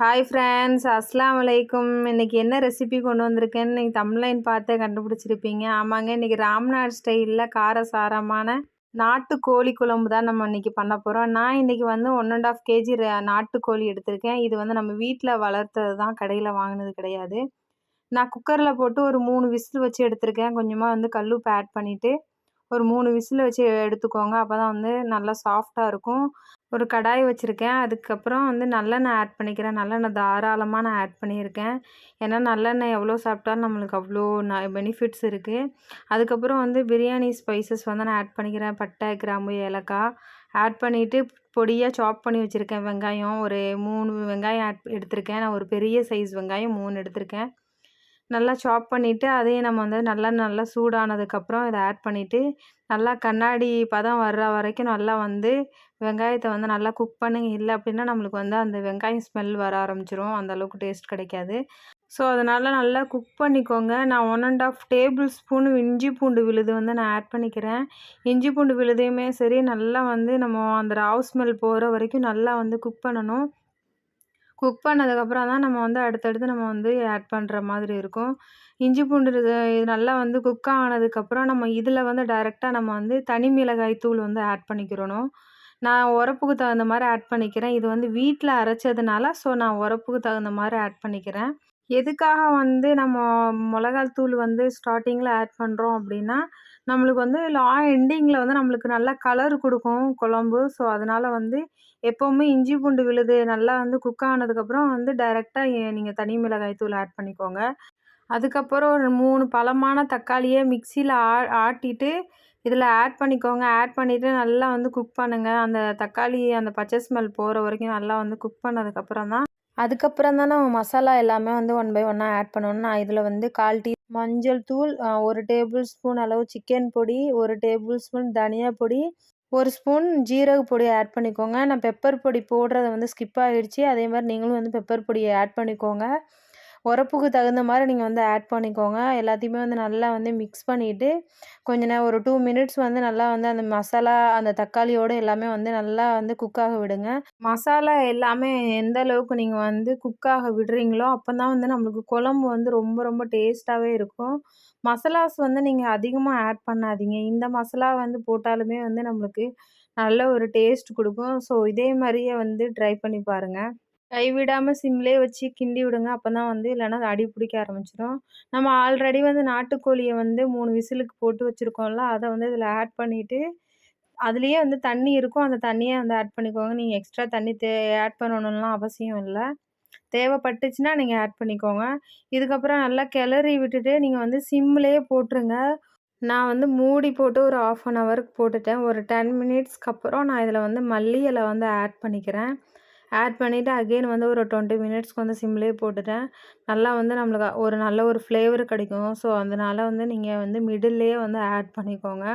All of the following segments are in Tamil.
ஹாய் ஃப்ரெண்ட்ஸ் அஸ்லாம் வலைக்கும் இன்றைக்கி என்ன ரெசிபி கொண்டு வந்திருக்கேன்னு நீங்கள் தமிழ்லைன் பார்த்தே கண்டுபிடிச்சிருப்பீங்க. ஆமாங்க இன்றைக்கி ராம்நாத் ஸ்டைலில் காரசாரமான நாட்டு கோழி குழம்பு தான் நம்ம இன்றைக்கி பண்ண போகிறோம் நான் இன்றைக்கி வந்து ஒன் அண்ட் ஆஃப் கேஜி நாட்டுக்கோழி எடுத்திருக்கேன். இது வந்து நம்ம வீட்டில் வளர்த்தது தான். கடையில் வாங்கினது கிடையாது. நான் குக்கரில் போட்டு ஒரு மூணு விசில் வச்சு எடுத்திருக்கேன். கொஞ்சமாக வந்து கல்லுப்பு ஆட் பண்ணிவிட்டு ஒரு மூணு விசில் வச்சு எடுத்துக்கோங்க. அப்போ தான் வந்து நல்லா சாஃப்டாக இருக்கும். ஒரு கடாய் வச்சுருக்கேன். அதுக்கப்புறம் வந்து நல்லெண்ணெய் ஆட் பண்ணிக்கிறேன். நல்லெண்ணெய் தாராளமாக நான் ஆட் பண்ணியிருக்கேன். ஏன்னா நல்லெண்ணெய் எவ்வளோ சாப்பிட்டாலும் நம்மளுக்கு அவ்வளோ ந பெனிஃபிட்ஸ் இருக்குது அதுக்கப்புறம் வந்து பிரியாணி ஸ்பைசஸ் வந்து நான் ஆட் பண்ணிக்கிறேன். பட்டை கிராம்பு ஏலக்காய் ஆட் பண்ணிவிட்டு பொடியாக சாப் பண்ணி வச்சுருக்கேன். வெங்காயம் ஒரு மூணு வெங்காயம் ஆட் எடுத்திருக்கேன். நான் ஒரு பெரிய சைஸ் வெங்காயம் மூணு எடுத்திருக்கேன். நல்லா சாப் பண்ணிவிட்டு அதையும் நம்ம வந்து நல்லா நல்லா சூடானதுக்கப்புறம் இதை ஆட் பண்ணிவிட்டு நல்லா கண்ணாடி பதம் வர்ற வரைக்கும் நல்லா வந்து வெங்காயத்தை வந்து நல்லா குக் பண்ணுங்க. இல்லை அப்படின்னா நம்மளுக்கு வந்து அந்த வெங்காயம் ஸ்மெல் வர ஆரம்பிச்சிரும். அந்த அளவுக்கு டேஸ்ட் கிடைக்காது. ஸோ அதனால் நல்லா குக் பண்ணிக்கோங்க. நான் one and half tablespoon இஞ்சி பூண்டு விழுது வந்து நான் ஆட் பண்ணிக்கிறேன். இஞ்சி பூண்டு விழுதையுமே சரி நல்லா வந்து நம்ம அந்த ராவ் ஸ்மெல் போகிற வரைக்கும் நல்லா வந்து குக் பண்ணணும். குக் பண்ணதுக்கப்புறம் தான் நம்ம வந்து அடுத்தடுத்து நம்ம வந்து ஆட் பண்ணுற மாதிரி இருக்கும். இஞ்சி பூண்டு இது நல்லா வந்து குக் ஆனதுக்கப்புறம் நம்ம இதில் வந்து டைரெக்டாக நம்ம வந்து தனி மிளகாய் தூள் வந்து ஆட் பண்ணிக்கிறணும். நான் உரப்புக்கு தகுந்த மாதிரி ஆட் பண்ணிக்கிறேன். இது வந்து வீட்டில் அரைச்சதுனால ஸோ நான் உரப்புக்கு தகுந்த மாதிரி ஆட் பண்ணிக்கிறேன். எதுக்காக வந்து நம்ம மிளகாய் தூள் வந்து ஸ்டார்டிங்கில் ஆட் பண்ணுறோம் அப்படின்னா நம்மளுக்கு வந்து லா எண்டிங்கில் வந்து நம்மளுக்கு நல்லா கலர் கொடுக்கும் குழம்பு. ஸோ அதனால் வந்து எப்போவுமே இஞ்சி பூண்டு விழுது நல்லா வந்து குக் ஆனதுக்கப்புறம் வந்து டைரெக்டாக நீங்கள் தனி மிளகாய் தூள் ஆட் பண்ணிக்கோங்க. அதுக்கப்புறம் ஒரு மூணு பழமான தக்காளியை மிக்சியில் ஆ ஆட்டிட்டு இதில் ஆட் பண்ணிக்கோங்க. ஆட் பண்ணிவிட்டு நல்லா வந்து குக் பண்ணுங்கள் அந்த தக்காளி அந்த பச்சை ஸ்மெல் போகிற வரைக்கும் நல்லா வந்து குக் பண்ணதுக்கப்புறம் தான் அதுக்கப்புறம் தான் நம்ம மசாலா எல்லாமே வந்து ஒன் பை ஒன்னாக ஆட் பண்ணணும் நான் இதில் வந்து கால் டீ மஞ்சள் தூள் ஒரு டேபிள் ஸ்பூன் அளவு சிக்கன் பொடி ஒரு டேபிள் ஸ்பூன் தனியா பொடி ஒரு ஸ்பூன் ஜீரக பொடி ஆட் பண்ணிக்கோங்க. நான் பெப்பர் பொடி போடுறத வந்து ஸ்கிப் ஆகிடுச்சி அதே மாதிரி நீங்களும் வந்து பெப்பர் பொடியை ஆட் பண்ணிக்கோங்க. உரப்புக்கு தகுந்த மாதிரி நீங்கள் வந்து ஆட் பண்ணிக்கோங்க. எல்லாத்தையுமே வந்து நல்லா வந்து மிக்ஸ் பண்ணிவிட்டு கொஞ்ச நேரம் ஒரு டூ மினிட்ஸ் வந்து நல்லா வந்து அந்த மசாலா அந்த தக்காளியோடு எல்லாமே வந்து நல்லா வந்து குக்காக விடுங்க. மசாலா எல்லாமே எந்த அளவுக்கு நீங்கள் வந்து குக்காக விடுறீங்களோ அப்போ தான் வந்து நம்மளுக்கு குழம்பு வந்து ரொம்ப ரொம்ப டேஸ்ட்டாகவே இருக்கும். மசாலாஸ் வந்து நீங்கள் அதிகமாக ஆட் பண்ணாதீங்க. இந்த மசாலா வந்து போட்டாலுமே வந்து நம்மளுக்கு நல்ல ஒரு டேஸ்ட் கொடுக்கும். ஸோ இதே மாதிரியே வந்து ட்ரை பண்ணி பாருங்கள் கைவிடாமல் சிம்லே வச்சு கிண்டி விடுங்க. அப்போ தான் வந்து இல்லைன்னா அது அடி பிடிக்க ஆரம்பிச்சிடும் நம்ம ஆல்ரெடி வந்து நாட்டுக்கோழியை வந்து மூணு விசிலுக்கு போட்டு வச்சுருக்கோம்ல அதை வந்து இதில் ஆட் பண்ணிவிட்டு அதுலேயே வந்து தண்ணி இருக்கும். அந்த தண்ணியை வந்து ஆட் பண்ணிக்கோங்க. நீங்கள் எக்ஸ்ட்ரா தண்ணி தே ஆட் பண்ணணும்லாம் அவசியம் இல்லை. தேவைப்பட்டுச்சுன்னா நீங்கள் ஆட் பண்ணிக்கோங்க. இதுக்கப்புறம் நல்லா கிளறி விட்டுட்டு நீங்கள் வந்து சிம்லேயே போட்டுருங்க. நான் வந்து மூடி போட்டு ஒரு ஆஃப் அன் ஹவருக்கு போட்டுட்டேன். ஒரு டென் மினிட்ஸ்க்கு அப்புறம் நான் இதில் வந்து மல்லி இலை வந்து ஆட் பண்ணிக்கிறேன். ஆட் பண்ணிவிட்டு அகெயின் வந்து ஒரு டுவெண்ட்டி மினிட்ஸ்க்கு வந்து சிம்லேயே போட்டுட்டேன். நல்லா வந்து நம்மளுக்கு ஒரு நல்ல ஒரு ஃப்ளேவர் கிடைக்கும். ஸோ அதனால் வந்து நீங்கள் வந்து மிடில்லையே வந்து ஆட் பண்ணிக்கோங்க.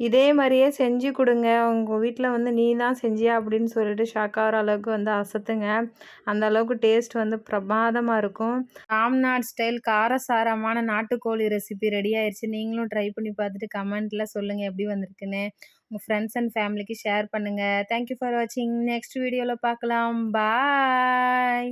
இதே மாதிரியே செஞ்சு கொடுங்க. உங்கள் வீட்டில் வந்து நீ தான் செஞ்சியா அப்படின்னு சொல்லிட்டு ஷாக் ஆகிற அளவுக்கு வந்து அசத்துங்க. அந்த அளவுக்கு டேஸ்ட் வந்து பிரமாதமாக இருக்கும். ராம்நாட் ஸ்டைல் காரசாரமான நாட்டுக்கோழி ரெசிபி ரெடி ஆயிடுச்சு நீங்களும் ட்ரை பண்ணி பார்த்துட்டு கமெண்ட்டில் சொல்லுங்கள் எப்படி வந்திருக்குன்னு. உங்கள் ஃப்ரெண்ட்ஸ் அண்ட் ஃபேமிலிக்கு ஷேர் பண்ணுங்கள் தேங்க்யூ ஃபார் வாட்சிங் நெக்ஸ்ட் வீடியோவில் பார்க்கலாம் பாய்